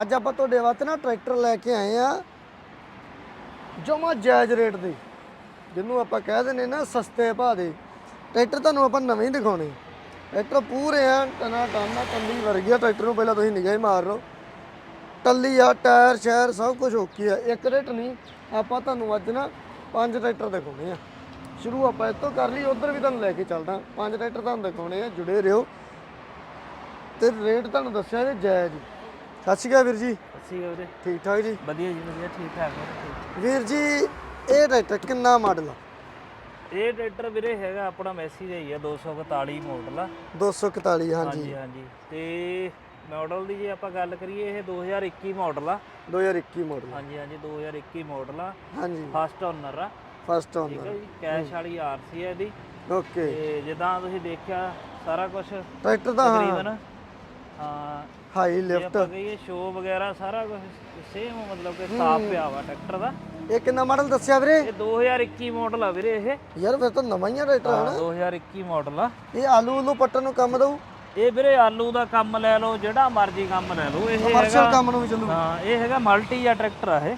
ਅੱਜ ਆਪਾਂ ਤੁਹਾਡੇ ਵਾਸਤੇ ਨਾ ਟਰੈਕਟਰ ਲੈ ਕੇ ਆਏ ਆ ਜਮਾ ਜਾਇਜ਼ ਰੇਟ ਦੇ, ਜਿਹਨੂੰ ਆਪਾਂ ਕਹਿ ਦਿੰਦੇ ਨਾ ਸਸਤੇ ਭਾਅ ਦੇ। ਟਰੈਕਟਰ ਤੁਹਾਨੂੰ ਆਪਾਂ ਨਵੇਂ ਹੀ ਦਿਖਾਉਣੇ। ਟਰੈਕਟਰ ਪੂਰੇ ਆ, ਟਨਾ ਟਾਨਾ ਟੱਲੀ ਵਰਗੀ ਆ। ਟਰੈਕਟਰ ਨੂੰ ਪਹਿਲਾਂ ਤੁਸੀਂ ਨਿਗਾਹ ਹੀ ਮਾਰ ਲਓ। ਟੱਲੀ ਆ, ਟਾਇਰ, ਸ਼ਾਇਰ ਸਭ ਕੁਝ ਓਕੇ ਆ। ਇੱਕ ਰੇਟ ਨਹੀਂ, ਆਪਾਂ ਤੁਹਾਨੂੰ ਅੱਜ ਨਾ ਪੰਜ ਟਰੈਕਟਰ ਦਿਖਾਉਣੇ ਆ। ਸ਼ੁਰੂ ਆਪਾਂ ਇੱਥੋਂ ਕਰ ਲਈ, ਉਧਰ ਵੀ ਤੁਹਾਨੂੰ ਲੈ ਕੇ ਚੱਲਦਾ। ਪੰਜ ਟਰੈਕਟਰ ਤੁਹਾਨੂੰ ਦਿਖਾਉਣੇ ਆ, ਜੁੜੇ ਰਹੋ। ਤੇ ਰੇਟ ਤੁਹਾਨੂੰ ਦੱਸਿਆ ਜੇ ਜਾਇਜ਼ ਸਤਿ ਸ਼੍ਰੀ ਅਕਾਲ ਵੀਰ ਜੀ। ਅਸੀਂ ਵੀਰੇ। ਠੀਕ ਠਾਕ ਜੀ? ਵਧੀਆ ਜੀ ਵਧੀਆ ਠੀਕ ਠਾਕ ਵੀਰੇ ਠੀਕ ਵੀਰ ਜੀ ਇਹ ਟਰੈਕਟਰ ਕਿੰਨਾ ਮਾਡਲ ਆ? ਇਹ ਟਰੈਕਟਰ ਵੀਰੇ ਹੈਗਾ ਆਪਣਾ ਮੈਸੀ ਦਾ ਹੀ ਆ 241 ਮਾਡਲ ਆ। 241 ਹਾਂਜੀ। ਹਾਂਜੀ ਤੇ ਮਾਡਲ ਦੀ ਜੇ ਆਪਾਂ ਗੱਲ ਕਰੀਏ ਇਹ 2021 ਮਾਡਲ ਆ। 2021 ਮਾਡਲ ਹਾਂਜੀ ਹਾਂਜੀ 2021 ਮਾਡਲ ਆ। ਹਾਂਜੀ। ਫਸਟ ਓਨਰ ਆ। ਫਸਟ ਠੀਕ ਓਨਰ ਹੈ ਜੀ ਕੈਸ਼ ਵਾਲੀ ਆਰਸੀ ਹੈ ਇਹਦੀ। ਓਕੇ। ਤੇ ਜਿੱਦਾਂ ਤੁਸੀਂ ਦੇਖਿਆ ਸਾਰਾ ਕੁਝ ਟਰੈਕਟਰ ਦਾ ਹਾਂ। ਤਕਰੀਬਨ ਹਾਂ। ਹਾਈ ਲਿਫਟ ਆਪਾਂ ਕਹੀਏ ਸ਼ੋ ਵਗੈਰਾ ਸਾਰਾ ਕੁਝ ਸੇਮ ਮਤਲਬ ਕਿ ਸਾਫ਼ ਪਿਆ ਵਾ ਟਰੈਕਟਰ ਦਾ। ਇਹ ਕਿੰਨਾ ਮਾਡਲ ਦੱਸਿਆ ਵੀਰੇ? ਇਹ 2021 ਮਾਡਲ ਆ ਵੀਰੇ ਇਹ। ਯਾਰ ਫਿਰ ਤਾਂ ਨਵਾਂ ਹੀ ਆ ਟਰੈਕਟਰ ਹਾਂ, ਹਨਾ? 2021 ਮਾਡਲ ਆ। ਇਹ ਆਲੂ ਉਲੂ ਪੱਟਣ ਨੂੰ ਕੰਮ ਦਊ? ਇਹ ਵੀਰੇ ਆਲੂ ਦਾ ਕੰਮ ਲੈ ਲਓ ਜਿਹੜਾ ਮਰਜ਼ੀ ਕੰਮ ਲੈ ਲਓ ਇਹ ਕਮਰਸ਼ੀਅਲ ਹੈਗਾ ਕੰਮ ਨੂੰ ਵੀ ਚੱਲੂ। ਹਾਂ ਇਹ ਹੈਗਾ ਮਲਟੀ ਆ ਟਰੈਕਟਰ ਆ ਇਹ।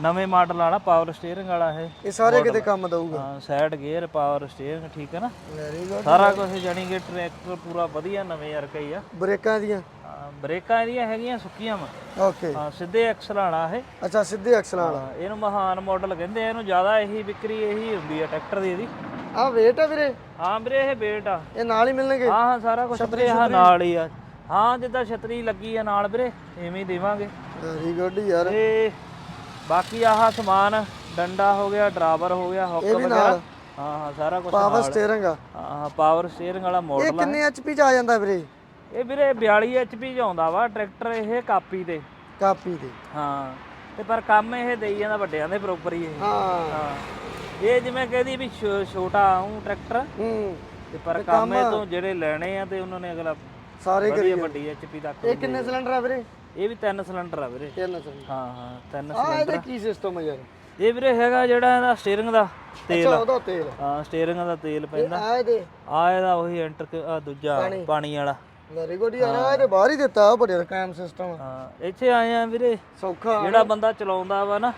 ਨਵੇਂ ਮਾਡਲ ਵਾਲਾ ਪਾਵਰ ਸਟੀਅਰਿੰਗ ਵਾਲਾ ਇਹ। ਇਹ ਸਾਰੇ ਕਿਤੇ ਕੰਮ ਦਊਗਾ। ਹਾਂ ਸਾਈਡ ਗੇਅਰ ਪਾਵਰ ਸਟੀਅਰਿੰਗ ਠੀਕ ਹੈ ਨਾ? ਵੈਰੀ ਗੁੱਡ ਸਾਰਾ ਕੁਝ ਜਾਨੀ ਕਿ ਟਰੈਕਟਰ ਪੂਰਾ ਵਧੀਆ ਨਵੇਂ ਵਰਗਾ ਹੀ ਆ। ਬ੍ਰੇਕਾਂ ਦੀਆਂ ਹਾਂ, ਬ੍ਰੇਕਾਂ ਇਹਦੀਆਂ ਹੈਗੀਆਂ ਸੁੱਕੀਆਂ ਵਾ। ਓਕੇ ਹਾਂ ਸਿੱਧੇ ਐਕਸਲ ਵਾਲਾ ਇਹ। ਅੱਛਾ ਸਿੱਧੇ ਐਕਸਲਾਂ ਵਾਲਾ। ਹਾਂ, ਇਹਨੂੰ ਮਹਾਨ ਮਾਡਲ ਕਹਿੰਦੇ ਆ ਇਹਨੂੰ ਜ਼ਿਆਦਾ ਇਹੀ ਵਿਕਰੀ ਇਹੀ ਹੁੰਦੀ ਆ ਟਰੈਕਟਰ ਦੀ ਇਹਦੀ। ਆ ਵੇਟ ਆ ਵੀਰੇ? ਹਾਂ ਵੀਰੇ ਇਹ ਵੇਟ ਆ। ਇਹ ਨਾਲ ਹੀ ਮਿਲਣਗੇ? ਹਾਂ ਹਾਂ ਸਾਰਾ ਕੁਝ ਵੀਰੇ ਹਾਂ ਨਾਲ ਹੀ ਆ। ਹਾਂ ਜਿੱਦਾਂ ਛਤਰੀ ਲੱਗੀ ਆ ਨਾਲ ਵੀਰੇ ਐਵੇਂ ਹੀ ਦੇਵਾਂਗੇ। ਵੈਰੀ ਗੁੱਡ ਯਾਰ। ਤੇ ਬਾਕੀ ਆਹ ਸਮਾਨ ਡੰਡਾ ਹੋ ਗਿਆ ਡਰਾਈਵਰ ਹੋ ਗਿਆ ਹੁੱਕ ਇਹ ਵੀ ਵਗੈਰਾ। ਨਾਲ? ਹਾਂ ਹਾਂ ਸਾਰਾ ਕੁਝ ਪਾਵਰ ਸਟੀਅਰਿੰਗ ਆ। ਹਾਂ ਪਾਵਰ ਸਟੀਅਰਿੰਗ ਵਾਲਾ ਇਹ ਮਾਡਲ ਆ। ਕਿੰਨੇ ਐਚਪੀ ਚ ਆ ਜਾਂਦਾ ਵੀਰੇ? ਇਹ ਵੀਰੇ 42 ਐਚਪੀ ਚ ਆਉਂਦਾ ਵਾ ਟਰੈਕਟਰ ਇਹ ਕਾਪੀ ਤੇ। ਕਾਪੀ ਦੇ ਹਾਂ ਤੇ ਪਰ ਕੰਮ ਇਹ ਦੇਈ ਜਾਂਦਾ ਵੱਡਿਆਂ ਦੇ ਬਰੋਬਰ ਹੀ ਇਹ। ਹਾਂ। ਹਾਂ। ਇਹ ਜਿਵੇਂ ਕਹਦੀ ਵੀ ਛੋ- ਛੋਟਾ ਆਉਂ ਟਰੈਕਟਰ। ਹੂੰ। ਤੇ ਪਰ ਕੰਮ ਇਹ ਤੋਂ ਜਿਹੜੇ ਲੈਣੇ ਆ ਤੇ ਉਹਨਾਂ ਨੇ ਅਗਲਾ ਸਾਰੇ ਵਧੀਆ ਵੱਡੀ ਐਚਪੀ ਤੱਕ ਇਹ ਕਿੰਨੇ ਸਿਲੰਡਰ ਆ ਵੀਰੇ? ਇਹ ਵੀ ਤਿੰਨ ਸਿਲੰਡਰ ਆ ਵੀਰੇ। ਤਿੰਨ ਸਿਲੰਡਰ ਹਾਂ ਹਾਂ ਤਿੰਨ ਆ ਸਿਲੰਡਰ ਇਹਦਾ ਕੀ ਸਿਸਟਮ ਹੈ ਯਾਰ? ਇਹ ਵੀਰੇ ਹੈਗਾ ਜਿਹੜਾ ਇਹਦਾ ਸਟੀਅਰਿੰਗ ਦਾ ਤੇਲ ਅੱਛਾ ਉਹਦਾ ਤੇਲ ਹਾਂ ਸਟੀਅਰਿੰਗ ਦਾ ਤੇਲ ਪੈਂਦਾ। ਆ ਇਹਦੇ। ਆ ਇਹਦਾ ਉਹੀ ਐਂਟਰ ਆ ਦੂਜਾ ਪਾਣੀ। ਵਾਲਾ। ਵੈਰੀ ਗੁੱਡ ਯਾਰ ਆ ਇਹਦੇ ਬਾਹਰ ਹੀ ਦਿੱਤਾ ਬੜੇ ਕਾਮ ਸਿਸਟਮ ਹਾਂ ਇੱਥੇ ਆਏ ਆ ਵੀਰੇ। ਸੌਖਾ ਜਿਹੜਾ ਬੰਦਾ ਚਲਾਉਂਦਾ ਵਾ ਨਾ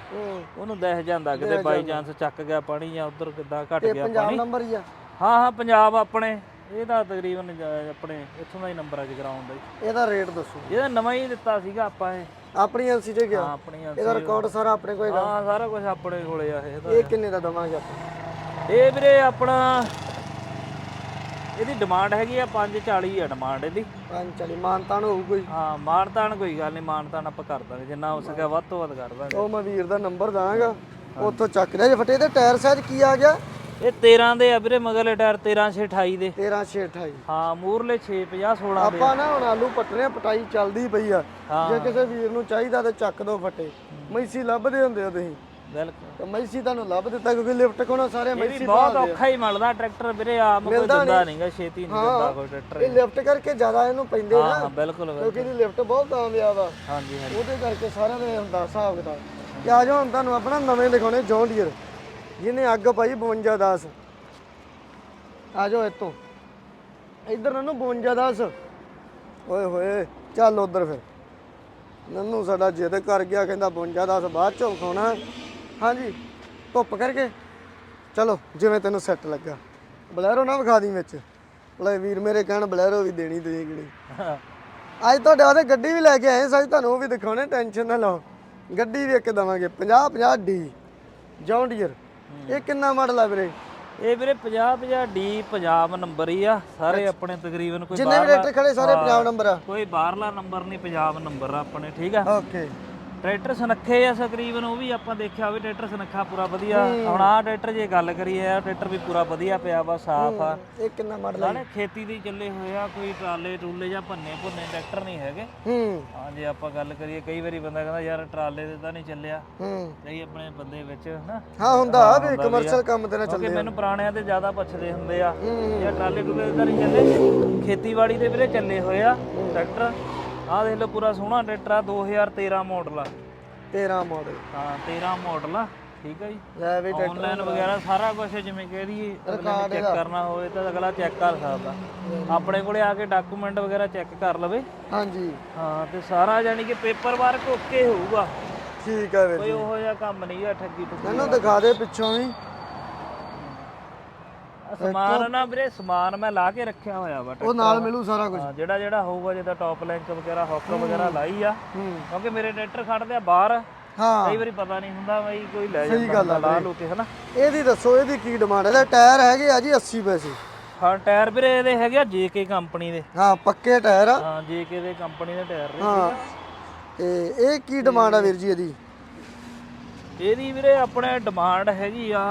ਉਹਨੂੰ ਦਿਖ ਜਾਂਦਾ ਕਿਤੇ ਬਾਈ ਚਾਂਸ ਚੱਕ ਗਿਆ ਪਾਣੀ ਜਾਂ ਉਧਰ ਕਿੱਦਾਂ ਘਟ ਗਿਆ ਪੰਜਾਬ ਪਾਣੀ। ਨੰਬਰ ਹੀ ਆ। ਹਾਂ ਹਾਂ ਪੰਜਾਬ ਆਪਣੇ। ਇਹਦਾ ਤਕਰੀਬਨ ਜ- ਆਪਣੇ ਇੱਥੋਂ ਦਾ ਹੀ ਨੰਬਰ ਆ ਜਗਰਾਉਂ ਦਾ ਹੀ ਇਹਦਾ ਰੇਟ ਦੱਸੋ। ਇਹਦਾ ਨਵਾਂ ਹੀ ਦਿੱਤਾ ਸੀਗਾ ਆਪਾਂ ਇਹ। ਆਪਣੀ ਐਲਸੀ ਤੇ ਗਿਆ? ਹਾਂ ਆਪਣੀ ਆ- ਇਹਦਾ ਰਿਕਾਰਡ ਸਾਰਾ ਆਪਣੇ ਕੋਲ ਹੈਗਾ? ਹਾਂ ਸਾਰਾ ਕੁਝ ਆਪਣੇ ਕੋਲੇ ਆ ਇਹ ਤਾਂ। ਇਹ ਕਿੰਨੇ ਦਾ ਦਵਾਂਗੇ ਆਪਾਂ? ਇਹ ਵੀਰੇ ਆਪਣਾ ਇਹਦੀ ਡਿਮਾਂਡ ਹੈਗੀ ਆ 540 ਆ ਡਿਮਾਂਡ ਇਹਦੀ। ਪੰਜ ਚਾਲੀ ਮਾਨਤਾਨ ਹੋਊ ਕੋਈ ਹਾਂ ਮਾਨਤਾਨ ਕੋਈ ਗੱਲ ਨਹੀਂ ਮਾਨਤਾਨ ਆਪਾਂ ਕਰ ਦਾਂਗੇ ਜਿੰਨਾ ਹੋ ਸਕਿਆ ਵੱਧ ਤੋਂ ਵੱਧ ਕਰ ਦਾਂਗੇ। ਉਹ ਮੈਂ ਵੀਰ ਦਾ ਨੰਬਰ ਦਾਂਗਾ ਉੱਥੋਂ ਚੱਕ ਲਿਆ ਜੇ ਫਟੇ ਤੇ ਟਾਇਰ ਸਾਈਜ਼ ਕੀ ਆ ਗਿਆ? ਇਹ 13 ਦੇ ਆ ਵੀਰੇ ਮਗਰਲੇ ਟਾਇਰ 1328 ਦੇ। 13 6 28 ਹਾਂ ਮੂਰਲੇ 6 50 16 ਦੇ ਆਪਾਂ ਨਾ ਹੁਣ ਆਲੂ ਪੱਟਣੇ ਆ, ਪਟਾਈ ਚੱਲਦੀ ਪਈ ਆ। ਜੇ ਕਿਸੇ ਵੀਰ ਨੂੰ ਚਾਹੀਦਾ ਤੇ ਚੱਕ ਦੋ ਫਟੇ। ਮੈਸੀ ਲੱਭਦੇ ਹੁੰਦੇ ਆ ਤੁਸੀਂ। ਬਿਲਕੁਲ। ਤੇ ਮੈਸੀ ਤੁਹਾਨੂੰ ਲੱਭ ਦਿੱਤਾ ਕਿਉਂਕਿ ਲਿਫਟ ਕੋਲੋਂ ਸਾਰੇ ਮੈਸੀ ਬਹੁਤ ਔਖਾ ਹੀ ਮਿਲਦਾ ਟਰੈਕਟਰ ਵੀਰੇ ਆਪ ਕੋਈ ਦਿੰਦਾ ਨਹੀਂਗਾ ਛੇਤੀ ਨਹੀਂ ਦਿੰਦਾ ਕੋਈ ਟਰੈਕਟਰ ਇਹ ਲਿਫਟ ਕਰਕੇ ਜ਼ਿਆਦਾ ਇਹਨੂੰ ਪੈਂਦੇ ਹਾਂ ਨਾ। ਹਾਂ ਬਿਲਕੁਲ। ਕਿਉਂਕਿ ਇਹਦੀ ਲਿਫਟ ਬਹੁਤ ਕਾਮਯਾਬ ਆ। ਹਾਂਜੀ ਹਾਂਜੀ। ਉਹਦੇ ਕਰਕੇ ਸਾਰਿਆਂ ਦੇ ਹੁੰਦਾ ਹਿਸਾਬ ਕਿਤਾਬ। ਤੇ ਆ ਜਾਓ ਹੁਣ ਤੁਹਾਨੂੰ ਆਪਣਾ ਨਵੇਂ ਦਿਖਾਉਣੇ ਜੌਨ ਡੀਅਰ ਜਿਹਨੇ ਅੱਗ ਪਾਈ 52 10 ਆ ਜਾਓ ਇੱਥੋਂ। ਇੱਧਰ ਨੰਨੂ 52 10 ਓਏ ਹੋਏ, ਚੱਲ ਉਧਰ ਫਿਰ। ਨੰਨੂ ਸਾਡਾ ਜਿੱਦ ਕਰ ਗਿਆ, ਕਹਿੰਦਾ 52 10 ਬਾਅਦ ਚੋਂ ਖਾਣਾ ਹਾਂਜੀ, ਧੁੱਪ ਕਰਕੇ। ਚਲੋ, ਜਿਵੇਂ ਤੈਨੂੰ ਸੈੱਟ ਲੱਗਾ। ਬਲੈਰੋ ਨਾ ਵਿਖਾ ਦੀ ਵਿੱਚ। ਲੈ ਵੀਰ ਮੇਰੇ ਕਹਿਣ ਬਲੈਰੋ ਵੀ ਦੇਣੀ ਤੁਸੀਂ ਕਿਹੜੀ ਅੱਜ ਤੁਹਾਡੇ ਵਾਸਤੇ ਗੱਡੀ ਵੀ ਲੈ ਕੇ ਆਏ ਸਾਜ ਤੁਹਾਨੂੰ ਉਹ ਵੀ ਦਿਖਾਉਣੇ, ਟੈਨਸ਼ਨ ਨਾ ਲਓ। ਗੱਡੀ ਵੀ ਇੱਕ ਦਵਾਂਗੇ 50 50 ਡੀ। ਜੌਨ ਡੀਅਰ ਇਹ ਕਿੰਨਾ ਮਾਡਲ ਆ ਵੀਰੇ? ਇਹ ਵੀਰੇ 50 50 ਡੀ ਪੰਜਾਬ ਨੰਬਰ ਹੀ ਆ। ਸਾਰੇ ਆਪਣੇ ਤਕਰੀਬਨ ਕੋਈ ਜਿੰਨੇ ਵੀ ਟਰੈਕਟਰ ਖੜੇ ਸਾਰੇ ਪੰਜਾਬ ਨੰਬਰ ਆ। ਕੋਈ ਬਾਹਰਲਾ ਨੰਬਰ ਨਹੀਂ ਪੰਜਾਬ ਨੰਬਰ ਆ ਆਪਣੇ ਠੀਕ ਆ? ਓਕੇ। ਟਰੈਕਟਰ ਸੁਨੱਖੇ ਆ ਤਕਰੀਬਨ ਉਹ ਵੀ ਆਪਾਂ ਦੇਖਿਆ ਵੀ ਟਰੈਕਟਰ ਸੁਨੱਖਾ ਪੂਰਾ ਵਧੀਆ। ਹੁਣ ਆਹ ਟਰੈਕਟਰ ਜੇ ਗੱਲ ਕਰੀਏ ਆ ਟਰੈਕਟਰ ਵੀ ਪੂਰਾ ਵਧੀਆ ਪਿਆ ਵਾ ਸਾਫ਼ ਆ। ਇਹ ਕਿੰਨਾ ਮਾਡਲ ਆ? ਨਾਲੇ ਖੇਤੀ ਦੇ ਹੀ ਚੱਲੇ ਹੋਏ ਆ ਕੋਈ ਟਰਾਲੇ ਟਰੂਲੇ ਜਾਂ ਭੰਨੇ ਭੁੰਨੇ ਟਰੈਕਟਰ ਨਹੀਂ ਹੈਗੇ। ਹੂੰ। ਹਾਂ ਜੇ ਆਪਾਂ ਗੱਲ ਕਰੀਏ ਕਈ ਵਾਰੀ ਬੰਦਾ ਕਹਿੰਦਾ ਯਾਰ ਟਰਾਲੇ ਤੇ ਤਾਂ ਨਹੀਂ ਚੱਲਿਆ। ਹੂੰ। ਕਈ ਆਪਣੇ ਬੰਦੇ ਵਿੱਚ ਨਾ ਹਾਂ ਹੁੰਦਾ ਆ ਵੀ ਕਮਰਸ਼ੀਅਲ ਕੰਮ ਤੇ ਨਾ ਕਿਉਂਕਿ ਚੱਲਦੇ ਮੈਨੂੰ ਪੁਰਾਣਿਆਂ ਤੇ ਜ਼ਿਆਦਾ ਪੁੱਛਦੇ ਹੁੰਦੇ ਆ ਹੂੰ। ਯਾਰ ਟਰਾਲੇ ਤੇ ਤਾਂ ਨਹੀਂ ਚੱਲੇ। ਖੇਤੀਬਾੜੀ ਦੇ ਵੀਰੇ ਚੱਲੇ ਹੋਏ ਆ ਟਰੈਕਟਰ। ਆਹ ਦੇਖ ਲਓ ਪੂਰਾ ਸੋਹਣਾ ਟਰੈਕਟਰ ਆ 2013 ਮਾਡਲ ਆ। 13 ਮਾਡਲ ਹਾਂ 13 ਮਾਡਲ ਆ ਠੀਕ ਹੈ ਜੀ। ਲੈ ਵੀ ਟਰੈਕਟਰ ਆਨਲਾਈਨ ਵਗੈਰਾ ਸਾਰਾ ਕੁਝ ਜਿਵੇਂ ਕਹਿ ਦਈਏ ਰਿਕਾਰਡ ਚੈੱਕ ਕਰਨਾ ਹੋਵੇ ਤਾਂ ਅਗਲਾ ਚੈੱਕ ਕਰ ਸਕਦਾ। ਆਪਣੇ ਕੋਲੇ ਆ ਕੇ ਡਾਕੂਮੈਂਟ ਵਗੈਰਾ ਚੈੱਕ ਕਰ ਲਵੇ। ਹਾਂਜੀ। ਹਾਂ ਤੇ ਸਾਰਾ ਜਾਨੀ ਕਿ ਪੇਪਰ ਵਰਕ ਓਕੇ ਹੋਊਗਾ। ਠੀਕ ਹੈ ਵੀਰ ਕੋਈ ਉਹੋ ਜਿਹਾ ਕੰਮ ਨਹੀਂ ਆ ਠੱਗੀ ਠੁੱਗੀ ਮੈਨੂੰ ਦਿਖਾ ਦੇ ਪਿੱਛੋਂ ਵੀ ਆਹ ਸਮਾਨ ਨਾ ਵੀਰੇ ਸਮਾਨ ਮੈਂ ਲਾ ਕੇ ਰੱਖਿਆ ਹੋਇਆ ਵਾ ਉਹ ਨਾਲ ਮਿਲੂ ਸਾਰਾ ਕੁਝ ਹਾਂ, ਜਿਹੜਾ ਜਿਹੜਾ ਹੋਊਗਾ ਜਿਹਦਾ ਟੌਪ ਲਿੰਕ ਵਗੈਰਾ ਹੁੱਕ ਵਗੈਰਾ ਲਾਈ ਆ। ਹੂੰ। ਕਿਉਂਕਿ ਮੇਰੇ ਟਰੈਕਟਰ ਖੜਦੇ ਆ ਬਾਹਰ। ਹਾਂ। ਕਈ ਵਾਰੀ ਪਤਾ ਨਹੀਂ ਹੁੰਦਾ ਬਈ ਕੋਈ ਲੈ ਸਹੀ ਜਾਂਦਾ ਗੱਲ ਆ ਲਾ ਲੂ ਕੇ ਹਨਾ? ਇਹਦੀ ਦੱਸੋ ਇਹਦੀ ਕੀ ਡਿਮਾਂਡ ਹੈ ਇਹਦੇ ਟਾਇਰ ਹੈਗੇ ਆ ਜੀ 80 ਪੈਸੇ। ਹਾਂ ਟਾਇਰ ਵੀਰੇ ਇਹਦੇ ਹੈਗੇ ਆ ਜੇਕੇ ਕੰਪਨੀ ਦੇ। ਹਾਂ ਪੱਕੇ ਟਾਇਰ ਆ। ਹਾਂ ਜੇਕੇ ਦੇ ਕੰਪਨੀ ਦੇ ਟਾਇਰ ਨੇ ਹਾਂ। ਤੇ ਇਹ ਕੀ ਡਿਮਾਂਡ ਆ ਵੀਰ ਜੀ ਇਹਦੀ? ਇਹਦੀ ਵੀਰੇ ਆਪਣੇ ਡਿਮਾਂਡ ਹੈਗੀ ਆ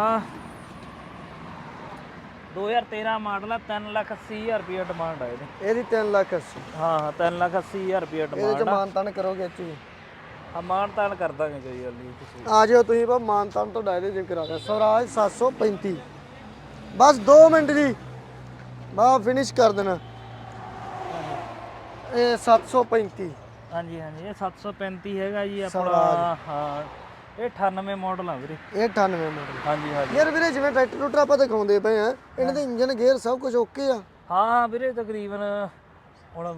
2013 ਮਾਡਲ ਆ 3 ਲੱਖ 80 ਹਜ਼ਾਰ ਰੁਪਏ ਡਿਮਾਂਡ ਆ ਇਹਦੀ। ਇਹਦੀ 3 ਲੱਖ 80 ਹਾਂ ਹਾਂ 3 ਲੱਖ 80 ਹਜ਼ਾਰ ਰੁਪਏ ਇਹਦੇ ਚ ਡਿਮਾਂਡ ਆ। ਮਾਨਤਾਨ ਕਰੋਗੇ ਇੱਥੇ ਹਾਂ? ਮਾਨ ਤਾਨ ਕਰ ਦਾਂਗੇ ਕੋਈ ਗੱਲ ਨਹੀਂ ਤੁਸੀਂ। ਆ ਜਾਓ ਤੁਸੀਂ ਬਾ ਮਾਨਤਾਨ ਤੁਹਾਡਾ ਇਹਦੇ ਜਿੰਕ ਕਰਾ ਦਿਆ ਸਵਰਾਜ 735 ਬਸ 2 ਮਿੰਟ ਜੀ। ਬਾ ਫਿਨਿਸ਼ ਕਰ ਦੇਣਾ। ਇਹ 735 ਹਾਂਜੀ ਹਾਂਜੀ ਇਹ 735 ਹੈਗਾ ਜੀ ਆਪਣਾ ਹਾਂ। ਇਹ 98 ਮਾਡਲ ਆ ਵੀਰੇ। ਇਹ 98 ਮਾਡਲ ਹਾਂਜੀ ਹਾਂਜੀ। ਯਾਰ ਵੀਰੇ ਜਿਵੇਂ ਟਰੈਕਟਰ ਟਰੂਕਟਰ ਆਪਾਂ ਦਿਖਾਉਂਦੇ ਪਏ ਆ ਇਹਨਾਂ ਦੇ ਇੰਜਨ ਗੇਅਰ ਸਭ ਕੁਝ ਓਕੇ ਆ। ਹਾਂ ਹਾਂ ਵੀਰੇ ਤਕਰੀਬਨ ਹੁਣ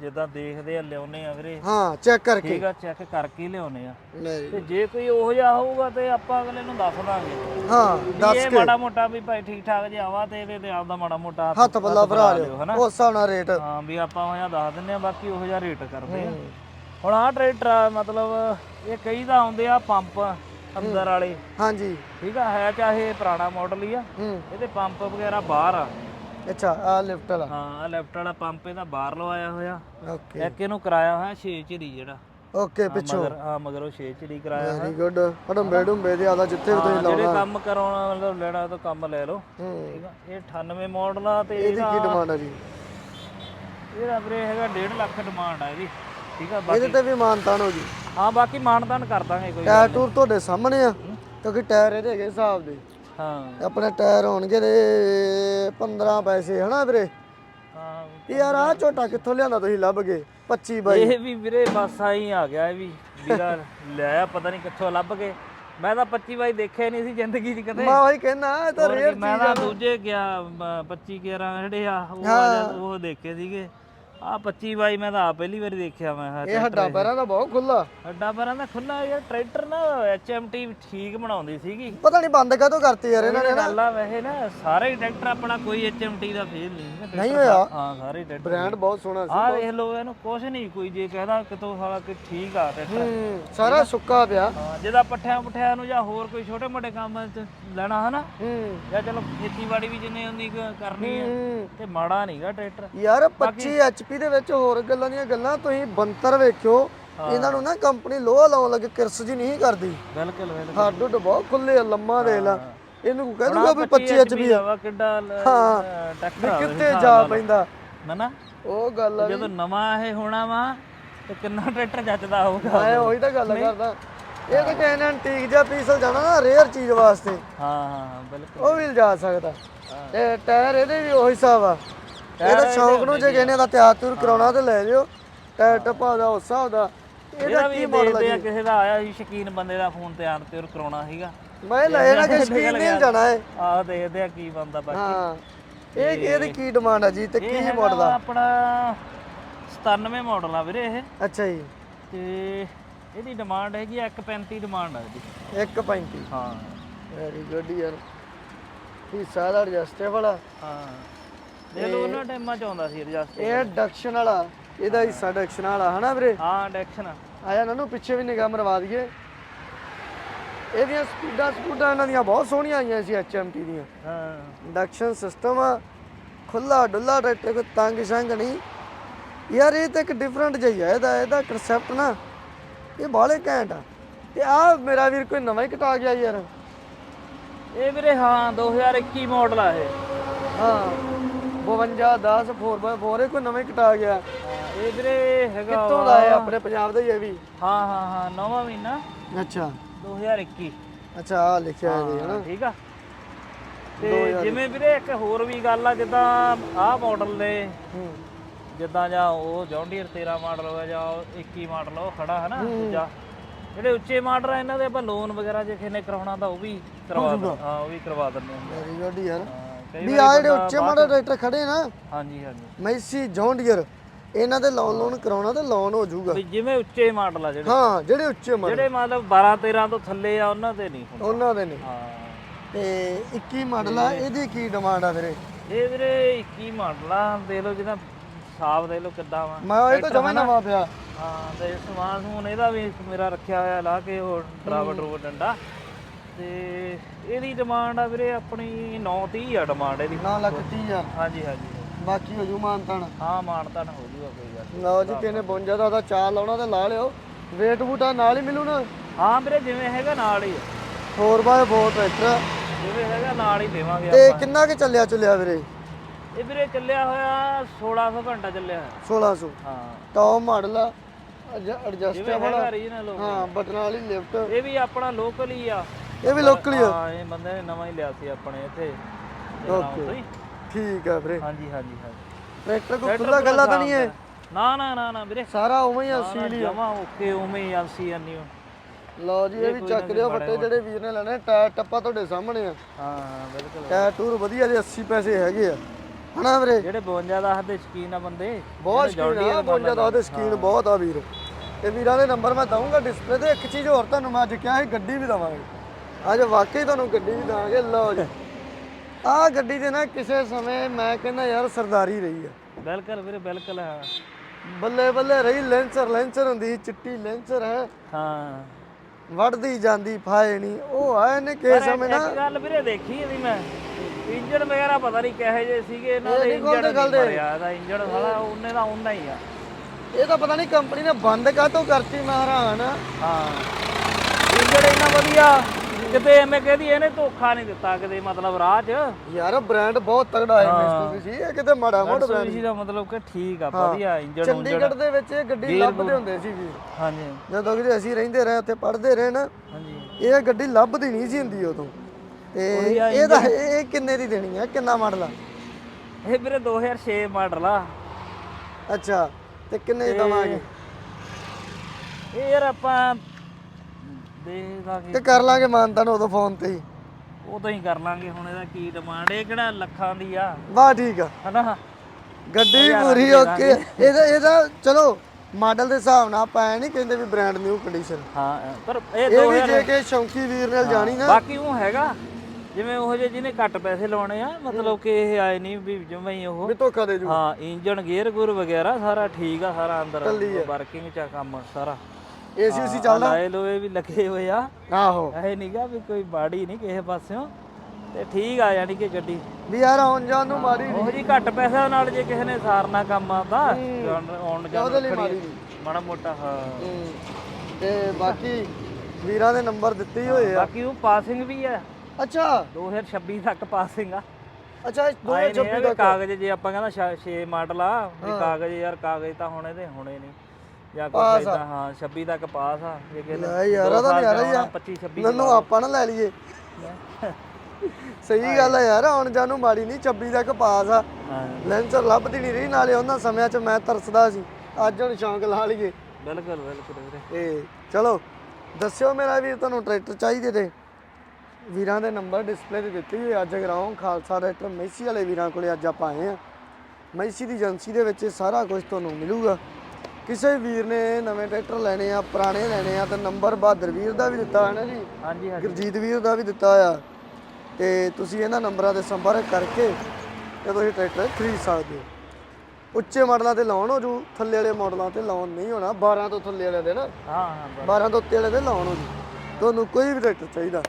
ਜਿੱਦਾਂ ਦੇਖਦੇ ਆ ਲਿਆਉਨੇ ਆ ਵੀਰੇ। ਹਾਂ ਚੈੱਕ ਕਰਕੇ। ਠੀਕ ਆ ਚੈੱਕ ਕਰਕੇ ਹੀ ਲਿਆਉਨੇ ਆ। ਲੈ ਜੀ। ਤੇ ਜੇ ਕੋਈ ਉਹੋ ਜਿਹਾ ਹੋਊਗਾ ਤੇ ਆਪਾਂ ਅਗਲੇ ਨੂੰ ਦੱਸ ਦਾਂਗੇ। ਹਾਂ ਇਹ ਮਾੜਾ ਮੋਟਾ ਵੀ ਭਾਈ ਠੀਕ ਠਾਕ ਜੇ ਆਵਾ ਤੇ ਇਹਦੇ ਤੇ ਆਪਦਾ ਮਾੜਾ ਮੋਟਾ ਹੱਥ ਪੱਲਾ ਭਰਾ ਲਿਓ ਹਨਾ? ਉਸ ਹਿਸਾਬ ਨਾਲ ਰੇਟ। ਹਾਂ ਵੀ ਆਪਾਂ ਉਹ ਜਿਹਾ ਦੱਸ ਦਿੰਨੇ ਆ ਬਾਕੀ ਉਹੋ ਜਿਹਾ ਰੇਟ ਕਰਦੇ ਆ। ਹੁਣ ਆਹ ਟਰੈਕਟਰ ਆ ਮਤਲਬ ਇਹ ਕਈ ਦਾ ਆਉਂਦੇ ਆ ਪੰਪ ਅੰਦਰ ਵਾਲੇ। ਹਾਂਜੀ। ਠੀਕ ਆ ਹੈ ਚਾਹੇ ਪੁਰਾਣਾ ਮਾਡਲ ਹੀ ਆ। ਇਹਦੇ ਪੰਪ ਵਗੈਰਾ ਬਾਹਰ ਆ। ਅੱਛਾ ਆ ਲਿਫਟ ਵਾਲਾ। ਹਾਂ ਆਹ ਲੈਫਟ ਵਾਲਾ ਪੰਪ ਇਹਦਾ ਬਾਹਰ ਲਵਾਇਆ ਹੋਇਆ। ਓਕੇ ਇੱਕ ਇਹਨੂੰ ਕਰਾਇਆ ਹੋਇਆ 6 ਝਰੀ ਜਿਹੜਾ। ਓਕੇ ਪਿੱਛੋਂ। ਮਗਰ ਹਾਂ ਮਗਰ ਉਹ 6 ਝਰੀ ਕਰਾਇਆ ਹੋਇਆ। ਵੈਰੀ ਗੁੱਡ ਹੜੰਬੇ ਡੁੰਬੇ ਦੇ ਆਦਾ ਜਿੱਥੇ ਵੀ ਤੁਸੀਂ ਹਾਂ, ਜਿਹੜੇ ਲਾਉਣਾ। ਕੰਮ ਕਰਾਉਣਾ ਮਤਲਬ ਲੈਣਾ ਤਾਂ ਕੰਮ ਲੈ ਲਓ। ਠੀਕ ਆ ਇਹ 98 ਮਾਡਲ ਆ ਤੇ ਇਹਦੀ ਕੀ ਡਿਮਾਂਡ ਆ ਜੀ? ਇਹਦਾ ਵੀਰੇ ਹੈਗਾ 1.5 ਲੱਖ ਡਿਮਾਂਡ ਆ ਇਹਦੀ। ਠੀਕ ਆ ਇਹਦੇ ਬਾਕੀ ਤੇ ਵੀ ਮਾਨਤਾਨ ਹੋ ਜੀ। ਹਾਂ ਬਾਕੀ ਮਾਨਦਾਨ ਕਰ ਦਾਂਗੇ ਕੋਈ ਟਾਇਰ ਟੂਰ ਤੁਹਾਡੇ ਸਾਹਮਣੇ ਆ ਕਿਉਂਕਿ ਟਾਇਰ ਇਹਦੇ ਹੈਗੇ ਹਿਸਾਬ ਦੇ। ਹਾਂ। ਆਪਣੇ ਟਾਇਰ ਹੋਣਗੇ ਦੇ 15 ਪੈਸੇ ਹਨਾ ਵੀਰੇ? ਹਾਂ। ਯਾਰ ਆ ਝੋਟਾ ਕਿੱਥੋਂ ਲਿਆਂਦਾ ਤੁਸੀਂ ਲੱਭ ਗਏ 25 ਬਾਈ। ਇਹ ਵੀ ਵੀਰੇ ਬਸ ਆਈ ਆ ਗਿਆ ਇਹ ਵੀ। ਵੀਰਾ ਲਿਆਇਆ ਪਤਾ ਨਹੀਂ ਕਿੱਥੋਂ ਲੱਭ ਕੇ। ਮੈਂ ਤਾਂ 25 ਬਾਈ ਦੇਖਿਆ ਨਹੀਂ ਸੀ ਜ਼ਿੰਦਗੀ 'ਚ ਕਦੇ। ਮੈਂ ਉਹੀ ਕਹਿੰਦਾ ਇਹ ਤਾਂ ਹੋਰ ਕੀ, ਰੇਅਰ ਮੈਂ ਤਾਂ ਦੂਜੇ ਗਿਆ 25 11 ਜਿਹੜੇ ਆ ਉਹ ਆ ਉਹ ਦੇਖੇ ਸੀਗੇ। ਆ 25 ਬਾਈ ਮੈਂ ਤਾਂ ਆ ਪਹਿਲੀ ਵਾਰੀ ਦੇਖਿਆ ਮੈਂ ਹਾਂ ਇਹ ਹੱਡਾ ਪੈਰਾਂ ਦਾ ਬਹੁਤ ਖੁੱਲਾ ਅੱਡਾ ਪਰਾਂ ਦਾ ਖੁੱਲਾ ਯਾਰ ਟਰੈਕਟਰ ਨਾ ਐਚਐਮਟੀ ਠੀਕ ਬਣਾਉਂਦੀ ਸੀਗੀ। ਪਤਾ ਨਹੀਂ ਬੰਦ ਕਾਹਤੋਂ ਕਰਤੀ ਯਾਰ ਇਹਨਾਂ ਨੇ ਇਹ ਗੱਲ ਆ ਵੈਸੇ ਨਾ ਸਾਰੇ ਟਰੈਕਟਰ ਆਪਣਾ ਕੋਈ ਐਚਐਮਟੀ ਦਾ ਫੇਲ ਨਹੀਂ ਨਾ ਨਹੀਂ ਹੋਇਆ। ਹਾਂ ਸਾਰੇ ਟਰੈਕਟਰ ਬ੍ਰਾਂਡ ਬਹੁਤ ਸੋਹਣਾ ਸੀ ਆ ਵੇਖ ਲਓ ਇਹਨੂੰ ਕੁਛ ਨਹੀਂ ਕੋਈ ਜੇ ਕਹਦਾ ਕਿਤੋਂ ਸਾਲਾ ਕਿ ਠੀਕ ਆ ਟਰੈਕਟਰ ਸਾਰਾ ਸੁੱਕਾ ਪਿਆ। ਹਾਂ ਜਿਹਦਾ ਪੱਠਿਆਂ ਪੁੱਠਿਆਂ ਨੂੰ ਜਾਂ ਹੋਰ ਕੋਈ ਛੋਟੇ ਮੋਟੇ ਕੰਮ ਚ ਲੈਣਾ ਹਨਾ। ਹੂੰ। ਜਾਂ ਚਲੋ ਖੇਤੀਬਾੜੀ ਵੀ ਜਿੰਨੇ ਉਨੀ ਕੁ ਕਰਨੀ ਹੈ। ਤੇ ਮਾੜਾ ਨਹੀਂਗਾ ਟਰੈਕਟਰ ਯਾਰ 25 ਐਚਪੀ ਦੇ ਵਿੱਚ ਹੋਰ ਗੱਲਾਂ ਦੀਆਂ ਗੱਲਾਂ ਤੁਸੀਂ ਬੰਤਰ ਵੇਖਿਓ। ਇਹਨਾਂ ਨੂੰ ਨਾ ਕੰਪਨੀ ਲੋਹਾ ਲਾਉਣ ਲੱਗੇ ਕਿਰਸ ਜੀ ਨਹੀਂ ਕਰਦੀ। ਬਿਲਕੁਲ ਬਿਲਕੁਲ। ਹੱਡ ਹੁੱਡ ਬਹੁਤ ਖੁੱਲੇ ਆ ਲੰਮਾ ਦੇਖ ਲਾ। ਇਹਨੂੰ ਕਹਿ ਦੂਗਾ ਵੀ 25 ਐਚਪੀ ਦਾ ਵਾ ਕਿੱਡਾ ਟਰੈਕਟਰ ਆ ਕਿੱਥੇ ਜਾ ਪੈਂਦਾ। ਨਾ ਨਾ। ਉਹ ਗੱਲ ਆ ਜਦੋਂ ਨਵਾਂ ਇਹ ਹੋਣਾ ਵਾ ਤੇ ਕਿੰਨਾ ਟਰੈਕਟਰ ਜੱਚਦਾ ਹੋਊਗਾ। ਮੈਂ ਉਹੀ ਤਾਂ ਗੱਲ ਕਰਦਾ। ਇਹ ਤਾਂ ਕਿਸੇ ਨੇ ਐਂਟੀਕ ਜਾਂ ਪੀਸਲ ਜਾਣਾ ਨਾ ਰੇਅਰ ਚੀਜ਼ ਵਾਸਤੇ। ਹਾਂ ਹਾਂ ਹਾਂ ਬਿਲਕੁਲ। ਉਹ ਵੀ ਜਾ ਸਕਦਾ। ਤੇ ਟਾਇਰ ਇਹਦੇ ਵੀ ਉਹੀ ਹਿਸਾਬ ਆ। ਇਹਦਾ ਸ਼ੌਂਕ ਨੂੰ ਜੇ ਕਿਸੇ ਨੇ ਦਾ ਤਿਆਰ ਤੁਰ ਕਰਾਉਣਾ ਤੇ ਲੈ ਲਿਓ ਟਾਇਰ ਟਪਾ ਦਾ ਉਸ ਹਿਸਾਬ ਦਾ। ਇਹਦਾ ਕੀ ਮਾਡਲ ਆ ਕਿਸੇ ਦਾ ਆਇਆ ਸੀ ਸ਼ਕੀਨ ਬੰਦੇ ਦਾ ਫੋਨ ਤੇ ਆਣ ਤੇ ਉਹ ਕਰਾਉਣਾ ਸੀਗਾ। ਮੈਂ ਲੈ ਨਾ ਕਿ ਸਕੀਨ ਨਹੀਂ ਜਾਣਾ ਹੈ ਆਹ ਦੇਖਦੇ ਆ ਕੀ ਬੰਦਾ ਬਾਕੀ। ਹਾਂ। ਇਹ ਇਹਦੀ ਕੀ ਡਿਮਾਂਡ ਆ ਜੀ ਤੇ ਇਹ ਕੀ ਮਾਡਲ ਆ? ਆਪਣਾ 97 ਮਾਡਲ ਆ ਵੀਰੇ ਇਹ। ਅੱਛਾ ਜੀ। ਤੇ ਇਹਦੀ ਡਿਮਾਂਡ ਹੈਗੀ ਆ 135 ਡਿਮਾਂਡ ਆ ਇਹਦੀ। 135 ਹਾਂ। ਵੈਰੀ ਗੁੱਡ ਯਾਰ। ਹਿੱਸਾ ਦਾ ਐਡਜਸਟੇਬਲ ਆ। ਹਾਂ। ਦੇ ਲੋ ਉਹਨਾਂ ਟਾਈਮਾਂ ਚ ਆਉਂਦਾ ਸੀ ਐਡਜਸਟ ਇਹ ਡਕਸ਼ਨ ਵਾਲਾ ਇਹਦਾ ਹਿੱਸਾ ਡਕਸ਼ਨ ਵਾਲਾ ਹਨਾ ਵੀਰੇ? ਹਾਂ ਡੈਕਸ਼ਨ ਆਇਆ ਨਾਨੂੰ ਪਿੱਛੇ ਵੀ ਨਿਗਾਹ ਮਰਵਾ ਦਈਏ। ਇਹਦੀਆਂ ਸਪੀਡਾਂ ਸਪੂਡਾਂ ਇਹਨਾਂ ਦੀਆਂ ਬਹੁਤ ਸੋਹਣੀਆਂ ਆਈਆਂ ਸੀ ਐਚਐਮਟੀ ਦੀਆਂ। ਹਾਂ। ਇੰਡਕਸ਼ਨ ਸਿਸਟਮ ਆ ਖੁੱਲਾ ਡੁੱਲਾ ਟਰੈਕਟਰ ਕੋਈ ਤੰਗ ਸੰਗ ਨਹੀਂ। ਯਾਰ ਇਹ ਤਾਂ ਇੱਕ ਡਿਫਰੈਂਟ ਜਿਹਾ ਇਹਦਾ ਇਹਦਾ ਕਨਸੈਪਟ ਨਾ ਇਹ ਬਾਹਲੇ ਘੈਂਟ ਆ। ਤੇ ਆ ਮੇਰਾ ਵੀਰ ਕੋਈ ਨਵਾਂ ਹੀ ਕਟਾ ਗਿਆ ਯਾਰ। ਇਹ ਵੀਰੇ ਹਾਂ 2021 ਮਾਡਲ ਆ ਇਹ। ਹਾਂ। 52 10 4x4 ਇਹ ਕੋਈ ਨਵਾਂ ਹੀ ਕਟਾ ਗਿਆ। ਹਾਂ, ਇਹ ਵੀਰੇ ਹੈਗਾ ਕਿੱਥੋਂ ਦਾ ਹੈ ਆਪਣੇ ਪੰਜਾਬ ਦਾ ਹੀ ਇਹ ਵੀ? ਹਾਂ ਹਾਂ ਹਾਂ ਨਵਾਂ ਮਹੀਨਾ। ਅੱਛਾ। 2021 ਅੱਛਾ ਆ ਲਿਖਿਆ ਇਹਦੇ ਹਨਾ? ਠੀਕ ਆ। ਤੇ ਜਿਵੇਂ ਵੀਰੇ ਇੱਕ ਹੋਰ ਵੀ ਗੱਲ ਆ ਜਿੱਦਾਂ ਆਹ ਮਾਡਲ ਦੇ ਹੂੰ। ਜਿੱਦਾਂ ਜਾਂ ਉਹ ਜੌਂਡੀਅਰ 13 ਮਾਡਲ ਹੋਇਆ ਜਾਂ ਉਹ 21 ਮਾਡਲ ਉਹ ਖੜਾ ਹੈ। ਨਾ ਦੂਜਾ। ਜਿਹੜੇ ਉੱਚੇ ਮਾਡਲ ਆ ਇਹਨਾਂ ਦੇ ਆਪਾਂ ਲੋਨ ਵਗੈਰਾ ਜੇ ਕਿਸੇ ਨੇ ਕਰਾਉਣਾ ਤਾਂ ਉਹ ਵੀ ਕਰਵਾ ਦਿੰਦੇ ਹਾਂ ਉਹ ਵੀ ਕਰਵਾ ਦਿੰਦੇ ਹਾਂ। ਵੈਰੀ ਗੁੱਡ ਯਾਰ। ਵੀ ਆ ਜਿਹੜੇ ਉੱਚੇ ਮਾਡਲ ਟਰੈਕਟਰ ਖੜੇ ਨਾ ਹਾਂਜੀ ਹਾਂਜੀ। ਮੈਸੀ ਜੌਂਡੀਅਰ ਇਹਨਾਂ ਦੇ ਲੋਨ ਲੋਨ ਕਰਾਉਣਾ ਤੇ ਲੋਨ ਹੋ ਜਾਊਗਾ। ਵੀ ਜਿਵੇਂ ਉੱਚੇ ਮਾਡਲ ਆ ਜਿਹੜੇ। ਹਾਂ ਜਿਹੜੇ ਉੱਚੇ ਮਾਡਲ। ਜਿਹੜੇ ਮਤਲਬ 12 13 ਤੋਂ ਥੱਲੇ ਆ ਉਹਨਾਂ ਤੇ ਨਹੀਂ ਹੁੰਦਾ। ਉਹਨਾਂ ਦੇ ਨੇ ਹਾਂ। ਤੇ 21 ਮਾਡਲ ਆ ਇਹਦੀ ਕੀ ਡਿਮਾਂਡ ਆ ਵੀਰੇ? ਇਹ ਵੀਰੇ 21 ਮਾਡਲ ਆ ਦੇ ਲਓ ਜਿਹਦਾ ਸਾਫ਼ ਦੇ ਲਓ ਕਿੱਦਾਂ ਵਾ। ਮੈਂ ਇਹ ਤਾਂ ਜਮਾ ਨਵਾਂ ਪਿਆ। ਹਾਂ ਤੇ ਸਮਾਨ ਸਮੂਨ ਇਹਦਾ ਵੀ ਮੇਰਾ ਰੱਖਿਆ ਹੋਇਆ ਲਾ ਕੇ ਉਹ ਡਰਾਈਵਰ ਡਰੂਵਰ ਡੰਡਾ। ਤੇ ਇਹਦੀ ਡਿਮਾਂਡ ਆ ਵੀਰੇ ਆਪਣੀ 930 ਆ ਡਿਮਾਂਡ ਇਹਦੀ। 9 ਲੱਖ 30 ਹਜ਼ਾਰ। ਹਾਂਜੀ ਹਾਂਜੀ। ਬਾਕੀ ਹੋ ਜੂ ਮਾਨਤਾਨ। ਹਾਂ ਮਾਨਤਾ ਨਾ ਹੋ ਜੂਗਾ ਕੋਈ ਗੱਲ। ਲਓ ਜੀ ਕਿਨੇ 52 ਦਾ ਉਹਦਾ ਚਾਰ ਲਾਉਣਾ ਤੇ ਲਾ ਲਿਓ। ਵੇਟ ਬੂਟਾ ਨਾਲ ਹੀ ਮਿਲੂ ਨਾ ਹਾਂ ਵੀਰੇ ਜਿਵੇਂ ਹੈਗਾ ਨਾਲ ਹੀ। ਆ। 4x4 ਟਰੈਕਟਰ ਜਿਵੇਂ ਹੈਗਾ ਨਾਲ ਹੀ ਦੇਵਾਂਗੇ ਤੇ ਕਿੰਨਾ ਕੁ ਚੱਲਿਆ ਚੱਲਿਆ ਵੀਰੇ? ਇਹ ਵੀਰੇ ਚੱਲਿਆ ਹੋਇਆ 1600 ਘੰਟਾ ਚੱਲਿਆ ਹੋਇਆ। 1600 ਹਾਂ। ਟੌਪ ਮਾਡਲ ਆ ਐਡਜਸਟੇਬਲ ਹਾਂ ਬਟਨ ਵਾਲੀ ਲਿਫਟ ਇਹ ਵੀ ਆਪਣਾ ਲੋਕਲ ਹੀ ਆ। ਇਹ ਵੀ ਲੋਕਲ ਹੀ ਆ। ਹਾਂ ਇਹ ਬੰਦੇ ਨੇ ਨਵਾਂ ਹੀ ਲਿਆ ਸੀ ਆਪਣੇ ਇੱਥੇ। ਹੀ। ਠੀਕ ਆ ਵੀਰੇ। ਹਾਂਜੀ ਹਾਂਜੀ ਹਾਂਜੀ। ਟਰੈਕਟਰ ਕੋ ਖੁੱਲਾ ਗੱਲਾ ਤਾਂ ਨਹੀਂ ਹੈ? ਨਾ ਨਾ ਨਾ ਨਾ ਵੀਰੇ। ਸਾਰਾ ਉਵੇਂ ਹੀ ਆ ਸੀਲ ਹੀ ਆ। ਜਮਾ ਓਕੇ ਉਵੇਂ ਹੀ ਆਂਸੀ ਆਨੀ ਲਓ ਜੀ ਇਹ ਵੀ ਚੱਕ ਲਿਓ ਫੱਟੇ ਜਿਹੜੇ ਵੀਰ ਨੇ ਲੈਣੇ ਟਾਇਰ ਟੱਪਾ ਤੁਹਾਡੇ ਸਾਹਮਣੇ ਆ। ਹਾਂ ਬਿਲਕੁਲ। ਟਾਇਰ ਟੂਰ ਵਧੀਆ ਦੇ 80 ਪੈਸੇ ਹੈਗੇ ਆ। ਹਨਾ ਵੀਰੇ? ਜਿਹੜੇ 52 ਦਾ ਹੱਦ ਸ਼ਕੀਨ ਆ ਬੰਦੇ ਬਹੁਤ ਸ਼ਕੀਨ ਆ ਬਹੁਤ ਜ਼ਿਆਦਾ ਉਹਦੇ ਸ਼ਕੀਨ ਬਹੁਤ ਆ ਵੀਰ। ਤੇ ਵੀਰਾਂ ਦੇ ਨੰਬਰ ਮੈਂ ਦਊਂਗਾ ਡਿਸਪਲੇ ਤੇ। ਇੱਕ ਚੀਜ਼ ਹੋਰ ਤੁਹਾਨੂੰ ਮੈਂ ਅੱਜ ਕਿਹਾ ਸੀ ਗੱਡੀ ਵੀ ਦਵਾਂਗੇ। ਅੱਜ ਵਾਕਈ ਤੁਹਾਨੂੰ ਗੱਡੀ ਵੀ ਦਵਾਂਗੇ ਲਓ ਜੀ। ਆਹ ਗੱਡੀ ਦੇ ਨਾ ਕਿਸੇ ਸਮੇਂ ਮੈਂ ਕਹਿੰਦਾ ਯਾਰ ਸਰਦਾਰੀ ਰਹੀ ਆ। ਬਿਲਕੁਲ ਵੀਰੇ ਬਿਲਕੁਲ ਹਾਂ। ਬੱਲੇ ਬੱਲੇ ਰਹੀ ਲੈਂਸਰ ਲੈਂਸਰ ਹੁੰਦੀ ਚਿੱਟੀ ਲੈਂਸਰ ਹੈ। ਹਾਂ। ਵੜਦੀ ਜਾਂਦੀ ਫਾਏ ਨਹੀਂ। ਉਹ ਆ ਇਹਨੇ ਕਿਸੇ ਸਮੇਂ ਨਾ। ਇੱਕ ਗੱਲ ਵੀਰੇ ਦੇਖੀ ਇਹਦੀ ਮੈਂ। ਇੰਜਨ ਵਗੈਰਾ ਪਤਾ ਨਹੀਂ ਕਿਹੋ ਜਿਹੇ ਸੀਗੇ ਇਹਨਾਂ ਇਹ ਦੇ ਖਾਲਦੇ। ਭਰਿਆ ਇਹਦਾ ਇੰਜਨ ਸਾਲਾ ਉਹਨੇ ਦਾ ਉਹਨਾਂ ਹੀ ਆ। ਇਹ ਤਾਂ ਪਤਾ ਨਹੀਂ ਕੰਪਨੀ ਨੇ ਬੰਦ ਕਾਹਤੋਂ ਕਰਤੀ ਮੈਂ ਹੈਰਾਨ ਆ। ਹਾਂ। ਇੰਜਨ ਇੰਨਾ ਵਧੀਆ। ਕਿਤੇ ਐਵੇਂ ਕਹਦੀ ਇਹਨੇ ਧੋਖਾ ਨਹੀਂ ਦਿੱਤਾ ਕਿਤੇ ਮਤਲਬ ਰਾਹ 'ਚ ਯਾਰ ਬ੍ਰਾਂਡ ਬਹੁਤ ਤਗੜਾ ਹੈ ਮਿਸਟਰ ਸੀ ਇਹ ਕਿਤੇ ਮਾੜਾ ਮੋੜ ਬ੍ਰਾਂਡ Mitsubishi ਦਾ ਮਤਲਬ ਕਿ ਠੀਕ ਆ ਵਧੀਆ ਇੰਜਨ ਚੰਡੀਗੜ੍ਹ ਦੇ ਵਿੱਚ ਇਹ ਗੱਡੀ ਲੱਭਦੇ ਹੁੰਦੇ ਸੀ ਵੀਰ ਹਾਂਜੀ। ਜਦੋਂ ਕਿ ਅਸੀਂ ਰਹਿੰਦੇ ਰਹੇ ਉੱਥੇ ਪੜ੍ਹਦੇ ਰਹੇ ਨਾ ਹਾਂਜੀ। ਇਹ ਗੱਡੀ ਲੱਭਦੀ ਨਹੀਂ ਸੀ ਹੁੰਦੀ ਉਦੋਂ। ਤੇ ਇਹ ਤਾਂ ਇਹ ਕਿੰਨੇ ਦੀ ਦੇਣੀ ਆ? ਕਿੰਨਾ ਮਾਡਲ ਆ? ਇਹ ਵੀਰੇ 2006 ਮਾਡਲ ਆ। ਅੱਛਾ ਤੇ ਕਿੰਨੇ ਦਵਾਂਗੇ? ਇਹ ਯਾਰ ਆਪਾਂ ਤੇ ਕਰ ਲਾਂਗੇ ਮਾਨਤਾਨ ਉਦੋਂ ਫੋਨ ਤੇ ਹੀ। ਉਦੋਂ ਹੀ ਕਰ ਲਾਂਗੇ ਹੁਣ ਇਹਦਾ ਕੀ ਡਿਮਾਂਡ ਇਹ ਕਿਹੜਾ ਲੱਖਾਂ ਦੀ ਆ? ਵਾਹ ਠੀਕ ਆ। ਹਨਾ? ਗੱਡੀ ਪੂਰੀ ਓਕੇ। ਇਹਦਾ ਇਹਦਾ ਚਲੋ ਮਾਡਲ ਦੇ ਹਿਸਾਬ ਨਾਲ ਆਪਾਂ ਐ ਨਹੀਂ ਕਹਿੰਦੇ ਵੀ ਬ੍ਰਾਂਡ ਨਿਊ ਕੰਡੀਸ਼ਨ ਹਾਂ ਪਰ ਇਹ ਇਹ ਵੀ ਜੇ ਕਿ ਸ਼ੌਂਕੀ ਵੀਰ ਨਾਲ ਜਾਣੀ ਨਾ। ਬਾਕੀ ਉਹ ਹੈਗਾ ਜਿਵੇਂ ਉਹ ਜਿਹੇ ਜਿਹਨੇ ਘੱਟ ਪੈਸੇ ਲਾਉਣੇ ਆ ਮਤਲਬ ਕਿ ਇਹ ਆਏ ਨਹੀਂ ਵੀ ਜਿਵੇਂ ਹੀ ਉਹ। ਵੀ ਧੋਖਾ ਦੇ ਜੂ। ਹਾਂ ਇੰਜਨ ਗੇਅਰ ਗੁਰ ਵਗੈਰਾ ਸਾਰਾ ਠੀਕ ਆ ਸਾਰਾ ਅੰਦਰ ਵਰਕਿੰਗ ਚ ਕੰਮ ਸਾਰਾ। ਏਸੀ ਉਸੀ ਚੱਲਦਾ ਲਾਏ ਲੋਏ ਵੀ ਲੱਗੇ ਹੋਏ ਆ। ਆਹੋ। ਇਹ ਨਹੀਂਗਾ ਵੀ ਕੋਈ ਬਾੜੀ ਨਹੀਂ ਕਿਸੇ ਪਾਸਿਓਂ। ਤੇ ਠੀਕ ਆ ਯਾਨੀ ਕਿ ਗੱਡੀ। ਵੀ ਯਾਰ ਆਉਣ ਜਾਣ ਨੂੰ ਮਾੜੀ ਉਹ ਜੀ ਘੱਟ ਪੈਸਿਆਂ ਨਾਲ ਜੇ ਕਿਸੇ ਨੇ ਸਾਰਨਾ ਕੰਮ ਆਦਾ ਆਉਣ ਜਾਣ ਉਹਦੇ ਲਈ ਨੂੰ। ਮਾੜੀ ਮੋਟਾ ਹਾਂ। ਤੇ ਬਾਕੀ ਵੀਰਾਂ ਦੇ ਨੰਬਰ ਦਿੱਤੇ ਹੀ ਹੋਏ ਆ। ਬਾਕੀ ਉਹ ਪਾਸਿੰਗ ਵੀ ਆ। ਅੱਛਾ। 2026 ਤੱਕ ਪਾਸਿੰਗ ਆ। ਅੱਛਾ ਇਹ ਆਏ ਨਹੀਂ 2026 ਆ ਵੀ ਕਾਗਜ਼ ਜੇ ਆਪਾਂ ਕਹਿੰਦਾ 6 ਮਾਡਲ ਆ ਵੀ ਕਾਗਜ਼ ਯਾਰ ਕਾਗਜ਼ ਤਾਂ ਹੁਣੇ ਦੇ ਹੁਣੇ ਨਹੀਂ ਜਾਂ ਕੁਝ ਇਦਾਂ ਹਾਂ 26 ਤੱਕ ਪਾਸ ਆ ਜੇ ਕਿਸੇ ਨੇ ਲੈ ਯਾਰ ਉਹਦਾ ਨਜ਼ਾਰਾ ਹੀ ਆ। 25 26 ਮੈਨੂੰ ਆਪਾਂ ਨਾ ਲੈ ਲਈਏ। ਸਹੀ ਗੱਲ ਆ ਯਾਰ ਆਉਣ ਜਾਣ ਨੂੰ ਮਾੜੀ ਨਹੀਂ 26 ਤੱਕ ਪਾਸ ਆ। ਹਾਂ। ਲੈਂਸਰ ਲੱਭਦੀ ਨਹੀਂ ਰਹੀ ਨਾਲੇ ਉਹਨਾਂ ਸਮਿਆਂ 'ਚ ਮੈਂ ਤਰਸਦਾ ਸੀ। ਅੱਜ ਹੁਣ ਸ਼ੌਂਕ ਲਾ ਲਈਏ। ਬਿਲਕੁਲ ਬਿਲਕੁਲ ਵੀਰੇ। ਤੇ ਚਲੋ ਦੱਸਿਓ ਮੇਰਾ ਵੀਰ ਤੁਹਾਨੂੰ ਟਰੈਕਟਰ ਚਾਹੀਦੇ ਤੇ। ਵੀਰਾਂ ਦੇ ਨੰਬਰ ਡਿਸਪਲੇ ਤੇ ਦਿੱਤੇ ਹੋਏ ਅੱਜ ਗਰਾਉਂ ਖਾਲਸਾ ਟਰੈਕਟਰ ਮੈਸੀ ਵਾਲੇ ਵੀਰਾਂ ਕੋਲੇ ਅੱਜ ਆਪਾਂ ਆਏ ਆ। ਮੈਸੀ ਦੀ ਏਜੰਸੀ ਦੇ ਵਿੱਚ ਇਹ ਸਾਰਾ ਕੁਝ ਤੁਹਾਨੂੰ ਮਿਲੂਗਾ। ਕਿਸੇ ਵੀਰ ਨੇ ਨਵੇਂ ਟਰੈਕਟਰ ਲੈਣੇ ਆ ਪੁਰਾਣੇ ਲੈਣੇ ਆ ਤਾਂ ਨੰਬਰ ਬਹਾਦਰ ਵੀਰ ਦਾ ਵੀ ਦਿੱਤਾ ਹੈ ਨਾ ਜੀ? ਹਾਂਜੀ ਹਾਂਜੀ। ਗੁਰਜੀਤ ਵੀਰ ਦਾ ਵੀ ਦਿੱਤਾ ਆ। ਤੇ ਤੁਸੀਂ ਇਹਨਾਂ ਨੰਬਰਾਂ ਤੇ ਸੰਪਰਕ ਕਰਕੇ ਤੇ ਤੁਸੀਂ ਟਰੈਕਟਰ ਖਰੀਦ ਸਕਦੇ ਹੋ। ਉੱਚੇ ਮਾਡਲਾਂ ਤੇ ਲਾਉਣ ਹੋ ਜੂ ਥੱਲੇ ਵਾਲੇ ਮਾਡਲਾਂ ਤੇ ਲਾਉਣ ਨਹੀਂ ਹੋਣਾ 12 ਤੋਂ ਥੱਲੇ ਵਾਲੇ ਦੇ ਨਾ। ਹਾਂ ਹਾਂ ਬਸ। 12 ਤੋਂ ਉੱਤੇ ਵਾਲੇ ਦੇ ਲਾਉਣ ਹੋ ਜੂ। ਤੁਹਾਨੂੰ ਕੋਈ ਵੀ ਟਰੈਕਟਰ ਚਾਹੀਦਾ।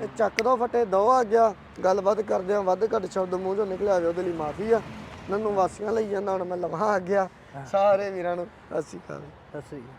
ਤੇ ਚੱਕ ਦੋ ਫਟੇ ਦੋ ਆ ਗਿਆ ਗੱਲਬਾਤ ਕਰਦੇ ਆ ਵੱਧ ਘੱਟ ਸ਼ਬਦ ਮੂੰਹ ਚੋਂ ਨਿਕਲਿਆ ਹੋਵੇ ਉਹਦੇ ਲਈ ਮਾਫੀ ਆ। ਮੈਨੂੰ ਵਾਸੀਆਂ ਲਈ ਜਾਂਦਾ ਹੁਣ ਮੈਂ ਲਵਾਂ ਆ ਗਿਆ। ਸਾਰੇ ਵੀਰਾਂ ਨੂੰ ਸਤਿ ਸ਼੍ਰੀ ਅਕਾਲ। ਸਤਿ ਸ੍ਰੀ ਅਕਾਲ।